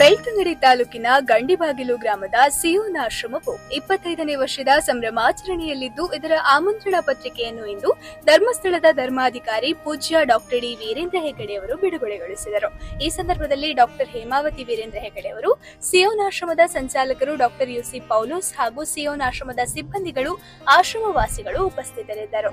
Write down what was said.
ಬೆಳ್ತಂಗಡಿ ತಾಲೂಕಿನ ಗಂಡಿಬಾಗಿಲು ಗ್ರಾಮದ ಸಿಯೋನ ಆಶ್ರಮವು ಇಪ್ಪತ್ತೈದನೇ ವರ್ಷದ ಸಂಭ್ರಮಾಚರಣೆಯಲ್ಲಿದ್ದು, ಇದರ ಆಮಂತ್ರಣ ಪತ್ರಿಕೆಯನ್ನು ಇಂದು ಧರ್ಮಸ್ಥಳದ ಧರ್ಮಾಧಿಕಾರಿ ಪೂಜ್ಯ ಡಾಕ್ಟರ್ ಡಿ ವೀರೇಂದ್ರ ಹೆಗಡೆ ಅವರು ಬಿಡುಗಡೆಗೊಳಿಸಿದರು. ಈ ಸಂದರ್ಭದಲ್ಲಿ ಡಾಕ್ಟರ್ ಹೇಮಾವತಿ ವೀರೇಂದ್ರ ಹೆಗಡೆ ಅವರು, ಸಿಯೋನ್ ಆಶ್ರಮದ ಸಂಚಾಲಕರು ಡಾಕ್ಟರ್ ಯುಸಿ ಪೌಲೋಸ್ ಹಾಗೂ ಸಿಯೋನಾಶ್ರಮದ ಸಿಬ್ಬಂದಿಗಳು, ಆಶ್ರಮವಾಸಿಗಳು ಉಪಸ್ಥಿತರಿದ್ದರು.